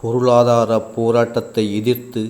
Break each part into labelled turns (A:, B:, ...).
A: பொருளாதார போராட்டத்தை எதிர்த்து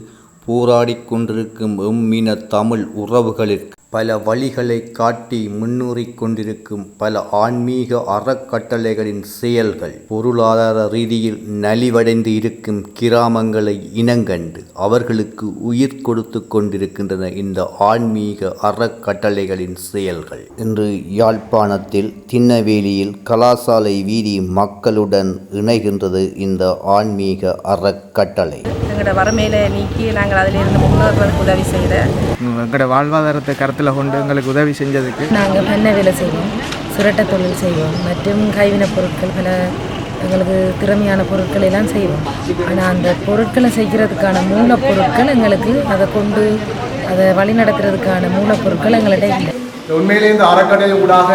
A: போராடிக் கொண்டிருக்கும் எம்மின தமிழ் உறவுகளிற்கு பல வழிகளைக் காட்டி முன்னுறிக் கொண்டிருக்கும் பல ஆன்மீக அறக்கட்டளைகளின் செயல்கள் பொருளாதார ரீதியில் நலிவடைந்து இருக்கும் கிராமங்களை இனங்கண்டு அவர்களுக்கு உயிர் கொடுத்து கொண்டிருக்கின்றன இந்த ஆன்மீக அறக்கட்டளைகளின் செயல்கள். இன்று யாழ்ப்பாணத்தில் திண்ணவேலியில் கலாசாலை வீதி மக்களுடன் இணைகின்றது இந்த ஆன்மீக அறக்கட்டளை.
B: எங்களோட வறுமையில நீக்கி நாங்கள் அதிலிருந்து முன்னேறுவதற்கு உதவி செய்த
C: எங்களோட வாழ்வாதாரத்தை கருத்தில் கொண்டு எங்களுக்கு உதவி செஞ்சதுக்கு
B: நாங்கள் பண்ண வேலை செய்வோம் சுரட்ட தொழில் செய்வோம் மற்றும் கைவினைப் பொருட்கள் பல எங்களுக்கு திறமையான பொருட்களை எல்லாம் செய்வோம். ஆனால் அந்த பொருட்களை செய்கிறதுக்கான மூலப்பொருட்கள் எங்களுக்கு அதை கொண்டு அதை வழிநடத்துறதுக்கான மூலப்பொருட்கள் எங்கள்கிட்ட இல்லை.
D: உண்மையிலே இந்த அறக்கட்டளை ஊடாக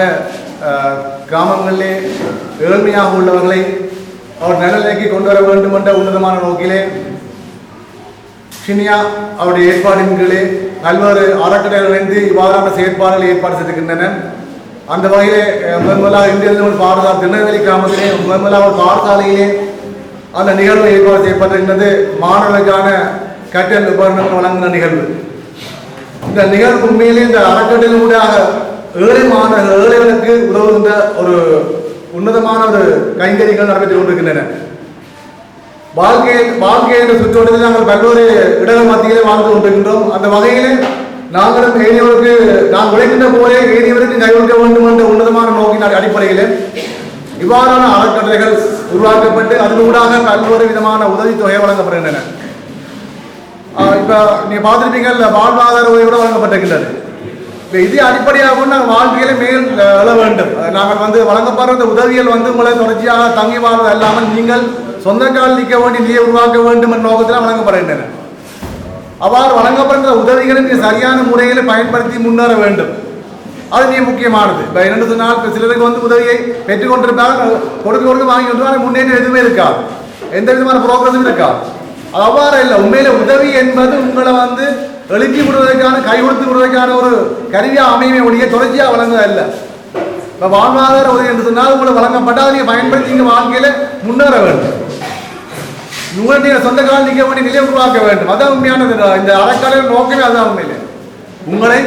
D: கிராமங்களிலே ஏழ்மையாக உள்ளவர்களை அவர் நலநிலைக்கு கொண்டு வர வேண்டும் என்ற உன்னதமான நோக்கிலே ஷினியா அவருடைய ஏற்பாடின் கீழே நல்வாறு அறக்கட்டளைகள் இணைந்து இவ்வாறான செயற்பாடுகளை ஏற்பாடு செய்திருக்கின்றன. அந்த வகையிலே அஹ், முதன் முதலாக இந்திய பாடசாலை திருநெல்வேலி கிராமத்திலே முதன் ஒரு பாடசாலையிலே அந்த நிகழ்வு ஏற்பாடு செய்யப்பட்டிருக்கிறது மாணவர்களுக்கான கற்றல் உபகரணங்கள் வழங்குகிற நிகழ்வு. இந்த நிகழ்வு உண்மையிலே இந்த அறக்கட்டளையூடாக ஏழை மாணவர்கள் ஏழைகளுக்கு உதவுகின்ற ஒரு உன்னதமான ஒரு கைங்கரியங்கள் நடைபெற்று கொண்டிருக்கின்றன. வாழ்க்கை வாழ்க்கை என்ற சுற்றோட்டத்தில் நாங்கள் பல்வேறு இடங்கள் மத்தியிலே வாழ்ந்து கொண்டிருக்கின்றோம். அந்த வகையிலே நாங்களும் ஏனியவருக்கு நான் உழைக்கின்ற போதே ஏனியவருக்கு கைவிட வேண்டும் என்ற உன்னதமான நோக்கின் அடிப்படையில் இவ்வாறான அறக்கட்டளைகள் உருவாக்கப்பட்டு அதனூடாக பல்வேறு விதமான உதவித்தொகை வழங்கப்படுகின்றன. ஆஹ் இப்ப நீங்க பார்த்துருப்பீங்கல்ல வாழ்வாதார உதவி கூட வழங்கப்பட்டிருக்கின்றது. இந்த இது அடிப்படையாக கொண்டு நாங்கள் வாழ்க்கையில மேல் எழ வேண்டும். நாங்கள் வந்து வழங்கப்படுற இந்த உதவிகள் வந்து உங்களை தொடர்ச்சியாக தங்கி வாழ்வது அல்லாமல் நீங்கள் சொந்த கால் நிற்க வேண்டிய நிலையை உருவாக்க வேண்டும் என்ற நோக்கத்தில் வழங்கப்படுகின்றன. அவ்வாறு வழங்கப்படுகிற உதவிகளை நீ சரியான முறையில் பயன்படுத்தி முன்னேற வேண்டும். அது நீ முக்கியமானது. இப்போ இரண்டு நாள் இப்போ சிலருக்கு வந்து உதவியை பெற்றுக்கொண்டிருப்பாங்க கொடுக்க கொடுக்க வாங்கி கொண்டு முன்னேற்றம் எதுவுமே இருக்காது. எந்த விதமான ப்ரோக்ரஸும் இருக்காது. அது அவ்வாறு இல்லை. உண்மையில உதவி என்பது உங்களை வந்து எழுப்பி விடுவதற்கான கை கொடுத்து விடுவதற்கான ஒரு கருவியாக அமையுமே ஒழிய தொடர்ச்சியாக வழங்குவது அல்ல இப்போ வாழ்வாதார உதவி என்று சொன்னால் உங்களை வழங்கப்பட்டால் அதை நீங்கள் பயன்படுத்தி நீங்கள் வாழ்க்கையில முன்னேற வேண்டும். உங்களை நீங்கள் சொந்த காலம் நிற்க வேண்டிய நிலையை உருவாக்க வேண்டும். அதான் உண்மையானது. இந்த அறக்கலையின் நோக்கமே அதுதான் உண்மையிலே உங்களை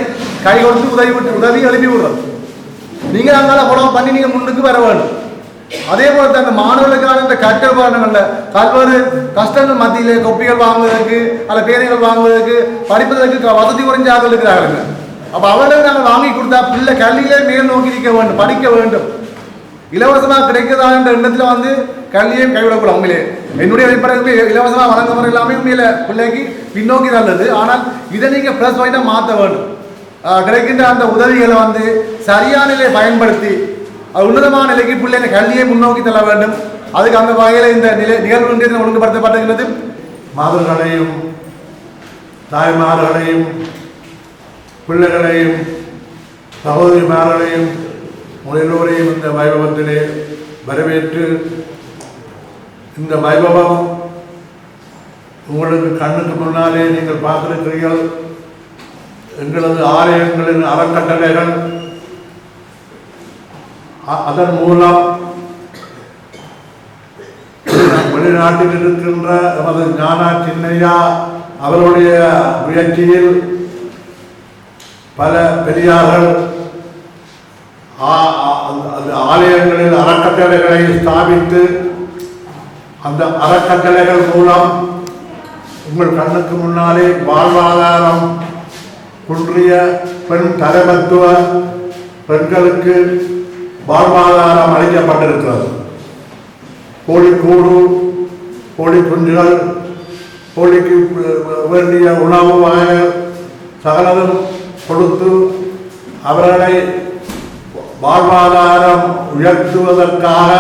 D: கை கொடுத்து உதவி விட்டு உதவி எழுப்பி விடுறது. நீங்க அங்கால படம் பண்ணி நீங்க முன்னுக்கு வர வேண்டும். அதே போல தான் மாணவர்களுக்கான இந்த கற்றல் பல்வேறு கஷ்டங்கள் மத்தியில் கொப்பிகள் வாங்குவதற்கு அல்ல பேனைகள் வாங்குவதற்கு படிப்பதற்கு வசதி குறைஞ்ச ஆட்கள் இருக்கிறார்கள் அப்ப அவர்களுக்கு நாங்கள் வாங்கி கொடுத்தா பிள்ளை கல்வியிலே மேல் நோக்கி நிற்க வேண்டும் படிக்க வேண்டும். இலவசமாக கிடைக்கிறதா என்ற எண்ணத்தில் வந்து கல்வியை கைவிடக்கூடாது உண்மையிலே என்னுடைய அடிப்படையில் இலவசமாக வழங்குமுறை எல்லாமே உண்மையில பிள்ளைக்கு பின்னோக்கி நல்லது ஆனால் இதை நீங்க ப்ளஸ் பாயிண்டாக மாற்ற வேண்டும். கிடைக்கின்ற அந்த உதவிகளை வந்து சரியான நிலையை பயன்படுத்தி உன்னதமான நிலைக்கு பிள்ளைங்க கல்வியை முன்னோக்கி தள்ள வேண்டும். அதுக்கு அந்த வகையில் இந்த நிலை நிகழ்வு இன்றைய ஒழுங்குபடுத்தப்பட்டிருக்கிறது.
E: மாதர்களையும் தாய்மார்களையும் பிள்ளைகளையும் சகோதரிமார்களையும் உங்கள் எல்லோரையும் இந்த வைபவத்திலே வரவேற்று இந்த வைபவம் உங்களுக்கு கண்ணுக்கு முன்னாலே நீங்கள் பார்த்திருக்கிறீர்கள். எங்களது ஆலயங்களின் அறக்கட்டளைகள் அதன் மூலம் வெளிநாட்டில் இருக்கின்ற நமது ஞானா சின்னையா அவருடைய முயற்சியில் பல பெரியார்கள் ஆ- அந்த- அந்த ஆலயங்களில் அறக்கட்டளைகளை ஸ்தாபித்து அந்த அறக்கட்டளைகள் மூலம் உங்கள் கண்ணுக்கு முன்னாலே வாழ்வாதாரம் குன்றிய பெண் தலைமத்துவ பெண்களுக்கு வாழ்வாதாரம் அளிக்கப்பட்டிருக்கிறது. கோழிக்கூடு கோழி குஞ்சுகள் கோழிக்கு வேண்டிய உணவு வாங்க சகலதும் கொடுத்து அவர்களை வாழ்வாதாரம் உயர்த்துவதற்காக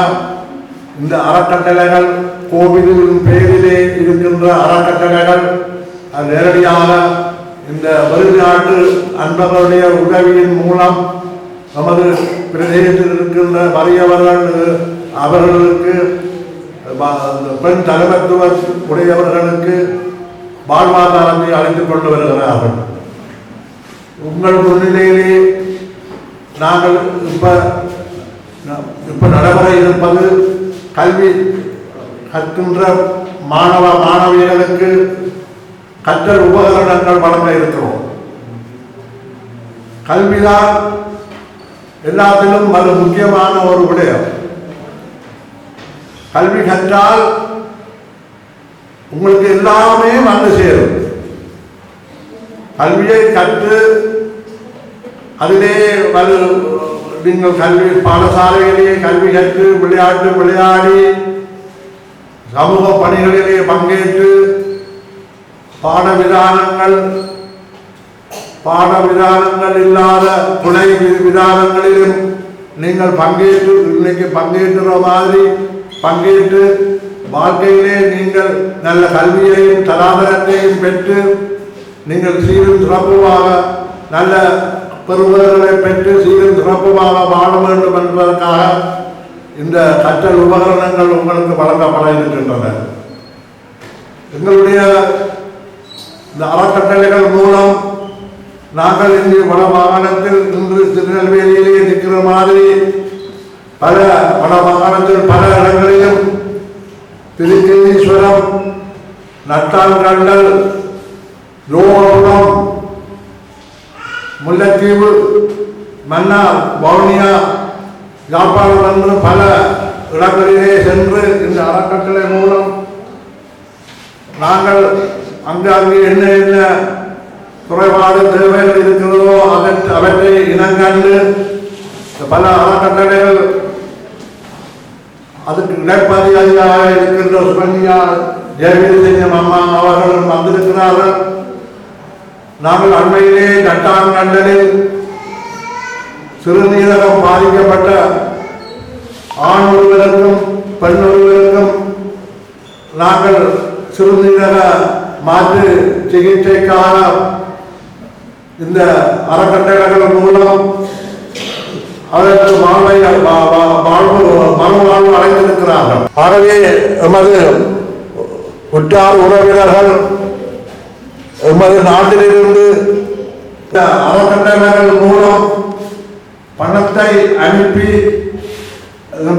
E: இந்த அறக்கட்டளைகள் கோவிலின் பேரிலே இருக்கின்ற அறக்கட்டளைகள் அது நேரடியாக இந்த வெளிநாட்டு அன்பர்களுடைய உதவியின் மூலம் நமது பிரதேசத்தில் இருக்கின்ற வறியவர்கள் அவர்களுக்கு பெண் தலைமத்துவ உடையவர்களுக்கு வாழ்வாதாரத்தை அளித்துக் கொண்டு வருகிறார்கள். உங்கள் முன்னிலையிலே நாங்கள் இப்போ இப்போ நடைமுறை இருப்பது கல்வி கற்கின்ற மாணவ மாணவியர்களுக்கு கற்றல் உபகரணங்கள் வழங்க இருக்கிறோம். கல்விதான் எல்லாத்திலும் மறு முக்கியமான ஒரு விடயம். கல்வி கற்றால் உங்களுக்கு எல்லாமே வந்து சேரும். கல்வியை கற்று அதிலே வலு நீங்கள் கல்வி பாடசாலைகளிலே கல்வி கற்று விளையாட்டு விளையாடி சமூக பணிகளிலே பங்கேற்று பாட விதானங்கள் பாட விதானங்கள் இல்லாத துணை விதானங்களிலும் நீங்கள் பங்கேற்று இன்னைக்கு பங்கேற்றுற மாதிரி பங்கேற்று வாழ்க்கையிலே நீங்கள் நல்ல கல்வியையும் தராதரத்தையும் பெற்று நீங்கள் சீரும் சிறப்புமாக நல்ல பெறுவர்களை பெற்று சீரும் சிறப்புமாக வாழ வேண்டும் என்பதற்காக இந்த கற்றல் உபகரணங்கள் உங்களுக்கு வழங்கப்பட இருக்கின்றன. எங்களுடைய இந்த அறக்கட்டளைகள் மூலம் நாங்கள் இங்கே வட மாகாணத்தில் இன்று திருநெல்வேலியிலே நிற்கிற மாதிரி பல வட மாகாணத்தில் பல இடங்களிலும் திருக்கேதீஸ்வரம் நட்டாங்கண்டல் லோகபுரம் முல்லைத்தீவு மன்னார் வவுனியா யாழ்ப்பாணம் என்று பல இடங்களிலே சென்று இந்த அறக்கட்டளை மூலம் நாங்கள் அங்கு அங்கே என்ன என்ன குறைபாடு தேவைகள் இருக்கிறதோ அதற்கு அவற்றை இனங்கண்டு பல அறக்கட்டளைகள் அதுக்கு இடைப்பதியாக இருக்கின்ற சுகன்யா ஜெயவீரசிங்கம் அம்மா அவர்களும் வந்திருக்கிறார்கள். நாங்கள் அண்மையிலே கட்டாங்கண்டலில் சிறுநீரகம் பாதிக்கப்பட்ட ஆண் ஒருவருக்கும் பெண் ஒருவருக்கும் நாங்கள் சிறுநீரக மாற்று சிகிச்சைக்கான இந்த அறக்கட்டளைகள் மூலம் அதற்கு வாழ்வை வாழ்வு அடைந்திருக்கிறார்கள். ஆகவே எமது உற்றார் உறவினர்கள் எமது நாட்டிலிருந்து இந்த அறக்கட்டளைகள் மூலம் பணத்தை அனுப்பி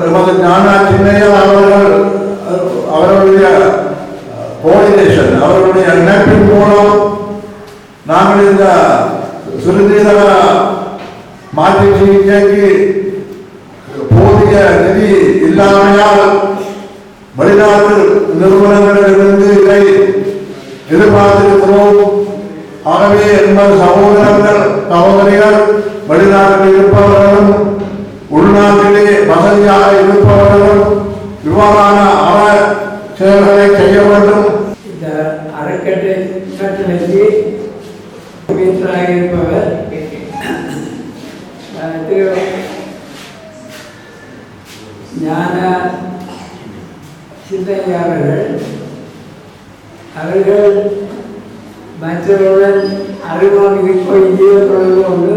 E: எமது ஞானா சின்னையா அவர்கள் அவர்களுடைய கோஆர்டினேஷன் அவர்களுடைய இணைப்பின் மூலம் நாங்கள் இந்த சிறுநீரக மாற்று சிகிச்சைக்கு போதிய நிதி இல்லாமையால் வெளிநாட்டு நிறுவனங்களிலிருந்து இதை எதிர்பார்த்திருக்கிறோம். ஆகவே என்பது சகோதரர்கள் சகோதரிகள் வெளிநாட்டில் இருப்பவர்களும் உள்நாட்டிலே வசதியாக இருப்பவர்களும் இவ்வாறான அற செயல்களை செய்ய வேண்டும்.
F: இந்த அறக்கட்டளை சிந்தையா அவர்கள் அவர்கள் மற்றவருடன் அறிமுகம் இந்திய தொடர்பு கொண்டு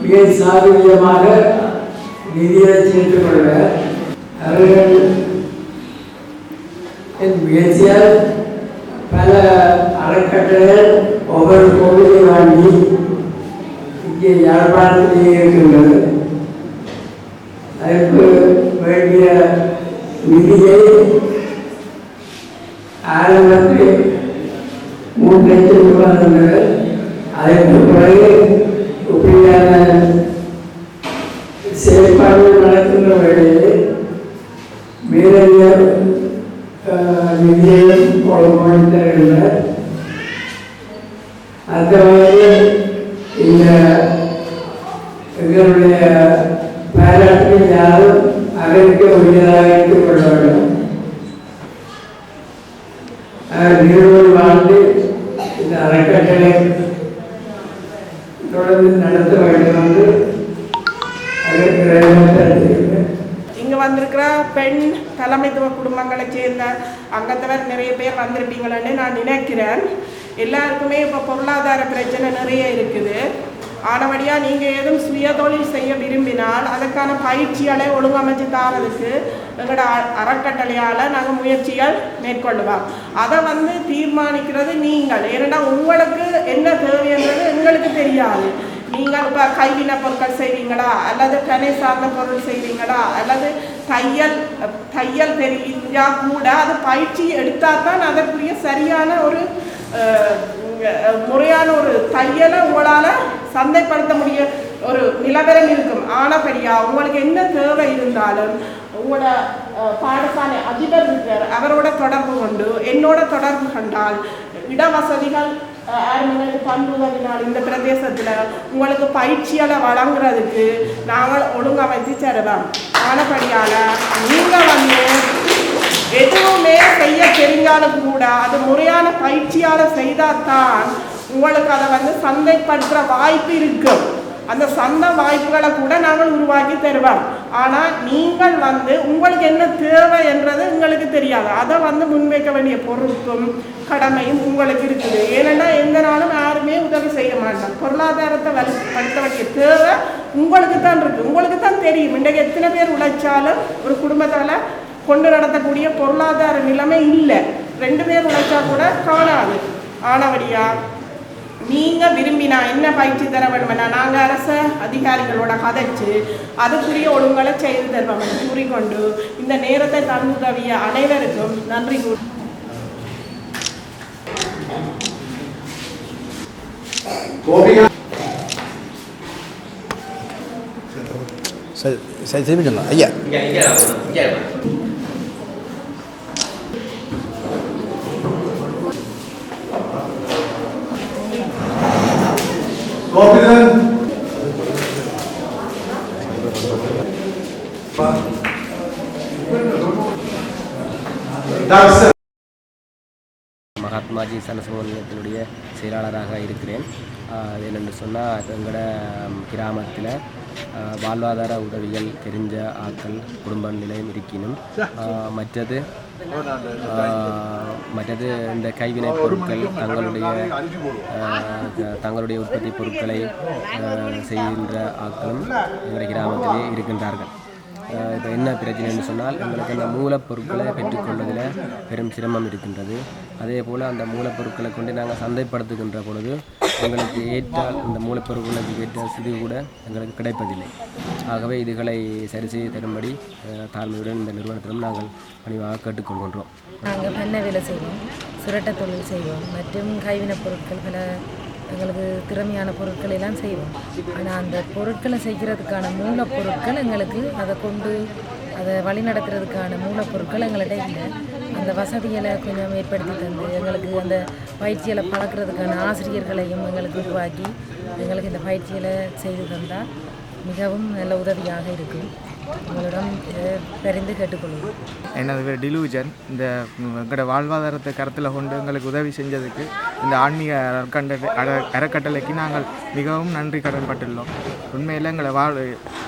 F: மிக சாதுரியமாக நிதியை சேர்த்துக் கொள்வர் அவர்கள் என் முயற்சியால் பல அறக்கட்டளைகள் ஒவ்வொரு கோவிலை வாங்கி இங்கே யாழ்ப்பாணத்திலேயே இருக்கின்றது அதற்கு வேண்டிய நிதியை ஆரம்பத்தில் மூன்று லட்சம் ரூபாய் இருந்தது அதற்கு பிறகு இப்படியான செயற்பாடுகள் நடக்கின்ற வேளையில் மேலதிக அஹ், நிதியையும் கொடுத்து தருகின்றனர் அந்த வகையில் இந்த எங்களுடைய பாராட்டில் யாரும் அதற்கு உரியதாக எடுத்துக் கொள்ள வேண்டும் வாழ்ந்து இந்த அறக்கட்டளை தொடர்ந்து நடத்த வேண்டும் என்று
G: இங்கே வந்திருக்கிற பெண் தலைமைத்துவ குடும்பங்களை சேர்ந்த அங்கத்தவர் நிறைய பேர் வந்திருப்பீங்களன்னு நான் நினைக்கிறேன். எல்லாருக்குமே இப்போ பொருளாதார பிரச்சனை நிறைய இருக்குது. ஆனபடியாக நீங்கள் ஏதும் சுய தொழில் செய்ய விரும்பினால் அதற்கான பயிற்சிகளை ஒழுங்கமைச்சு தாரதுக்கு எங்களோட அ- அறக்கட்டளையால் நாங்கள் முயற்சிகள் மேற்கொள்ளுவோம். அதை வந்து தீர்மானிக்கிறது நீங்கள். ஏன்னா உங்களுக்கு என்ன தேவைன்றது எங்களுக்கு தெரியாது. நீங்கள் இப்போ கைவினை பொருட்கள் செய்வீங்களா? அல்லது கனை சார்ந்த பொருள் செய்வீங்களா? அல்லது தையல் தையல் தெரிஞ்சா கூட அது பயிற்சி எடுத்தால் தான் அதற்குரிய சரியான ஒரு முறையான ஒரு தையலை உங்களால் சந்தைப்படுத்த முடிய ஒரு நிலவரம் இருக்கும். ஆனபடியா உங்களுக்கு என்ன தேவை இருந்தாலும் உங்களோட பாடசாலை அதிபர் இருக்கார் அவரோட தொடர்பு கொண்டு என்னோட தொடர்பு கண்டால் இடவசதிகள் அஹ், ஆரம்பங்களுக்கு பண்புதவினால் இந்த பிரதேசத்தில் உங்களுக்கு பயிற்சியால் வழங்குறதுக்கு நாங்கள் ஒழுங்கமைத்து தருவோம் ஆனபடியால் நீங்கள் வந்து எதுவுமே செய்ய தெரிஞ்சாலும் கூட அது முறையான பயிற்சியால் செய்தால் தான் உங்களுக்கு அதை வந்து சந்தைப்படுத்துகிற வாய்ப்பு இருக்கும் அந்த சந்தை வாய்ப்புகளை கூட நாங்கள் உருவாக்கி தருவோம். ஆனால் நீங்கள் வந்து உங்களுக்கு என்ன தேவை என்றது உங்களுக்கு தெரியாது. அதை வந்து முன்வைக்க வேண்டிய பொறுப்பும் கடமையும் உங்களுக்கு இருக்குது. ஏன்னா எந்த நாளும் யாருமே உதவி செய்ய மாட்டோம் பொருளாதாரத்தை வலுப்படுத்த வேண்டிய தேவை உங்களுக்கு தான் இருக்குது உங்களுக்கு தான் தெரியும். இன்றைக்கு எத்தனை பேர் உழைச்சாலும் ஒரு குடும்பத்தால் கொண்டு நடத்தக்கூடிய பொருளாதார நிலைமை இல்லை. ரெண்டு பேர் உழைச்சா கூட காணாது. ஆனவடியா நீங்க விரும்பினா என்ன பயிற்சி தர வேணுமென்னா நாங்க அரச அதிகாரிகளோட கதைச்சு அதுக்குரிய ஒழுங்கலை செய்து தருவோம் என்று கூறிக்கொண்டு இந்த நேரத்தை தந்துதவிய அனைவருக்கும் நன்றி கூறி
A: சரி சரி திரும்பி சொல்லலாம் ஐயா.
H: மகாத்மாஜி சனசமூக நிலையத்தினுடைய செயலாளராக இருக்கிறேன். அது என்னென்னு சொன்னால் எங்களோட கிராமத்தில் வாழ்வாதார உதவிகள் தெரிஞ்ச ஆட்கள் குடும்ப நிலையம் இருக்கினும் மற்றது மற்றது இந்த கைவினைப் பொருட்கள் தங்களுடைய தங்களுடைய உற்பத்தி பொருட்களை செய்கின்ற ஆட்களும் எங்களுடைய கிராமத்திலே இருக்கின்றார்கள். இப்போ என்ன பிரச்சனைன்னு சொன்னால் எங்களுக்கு அந்த மூலப்பொருட்களை பெற்றுக்கொள்வதில் பெரும் சிரமம் இருக்கின்றது. அதே போல் அந்த மூலப்பொருட்களை கொண்டு நாங்கள் சந்தைப்படுத்துகின்ற பொழுது எங்களுக்கு ஏற்றால் இந்த மூலப்பொருட்களுக்கு ஏற்ற சிறு கூட எங்களுக்கு கிடைப்பதில்லை. ஆகவே இதுகளை சரி செய்து தரும்படி தாழ்மையுடன் இந்த நிறுவனத்திலும் நாங்கள் பணிவாக கேட்டுக்கொள்கின்றோம்.
B: நாங்கள் பண்ண வேலை செய்வோம் சுரட்ட தொழில் செய்வோம் மற்றும் கைவினைப் பொருட்கள் பல எங்களுக்கு திறமையான பொருட்கள் எல்லாம் செய்வோம். ஆனால் அந்த பொருட்களை செய்கிறதுக்கான மூலப்பொருட்கள் எங்களுக்கு அதை கொண்டு அதை வழிநடத்துறதுக்கான மூலப்பொருட்கள் எங்கள்கிட்ட இல்லை. அந்த வசதிகளை கொஞ்சம் ஏற்படுத்தி தந்து எங்களுக்கு அந்த பயிற்சிகளை பழக்கிறதுக்கான ஆசிரியர்களையும் எங்களுக்கு உருவாக்கி எங்களுக்கு இந்த பயிற்சிகளை செய்து தந்தால் மிகவும் நல்ல உதவியாக இருக்கும். உங்களிடம் பரிந்து கேட்டுக்கொள்வோம்.
C: எனது பேர் டிலூஜன் இந்த எங்களோட வாழ்வாதாரத்தை கருத்தில் கொண்டு எங்களுக்கு உதவி செஞ்சதுக்கு இந்த ஆன்மீக அறக்கண்டளை அற- அறக்கட்டளைக்கு நாங்கள் மிகவும் நன்றி கடன்பட்டுள்ளோம் உண்மையில் எங்களை வாழ்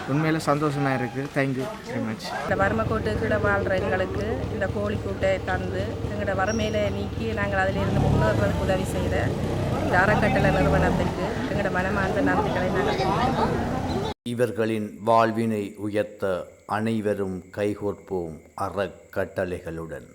C: உண்மையில் சந்தோஷமாக இருக்குது தேங்க்யூ வெரி மச்
I: இந்த வறுமைக்கோட்டு கீழே வாழ்கிற எங்களுக்கு இந்த கோழிக்கூட்டை தந்து எங்களோட வறுமையில நீக்கி நாங்கள் அதிலிருந்து முன்னேறதுக்கு உதவி செய்த இந்த அறக்கட்டளை நிறுவனத்துக்கு எங்களோட மனமார்ந்த நன்றிகளை நாங்கள்
A: இவர்களின் வாழ்வினை உயர்த்த அனைவரும் கைகோர்ப்போம் அறக்கட்டளைகளுடன்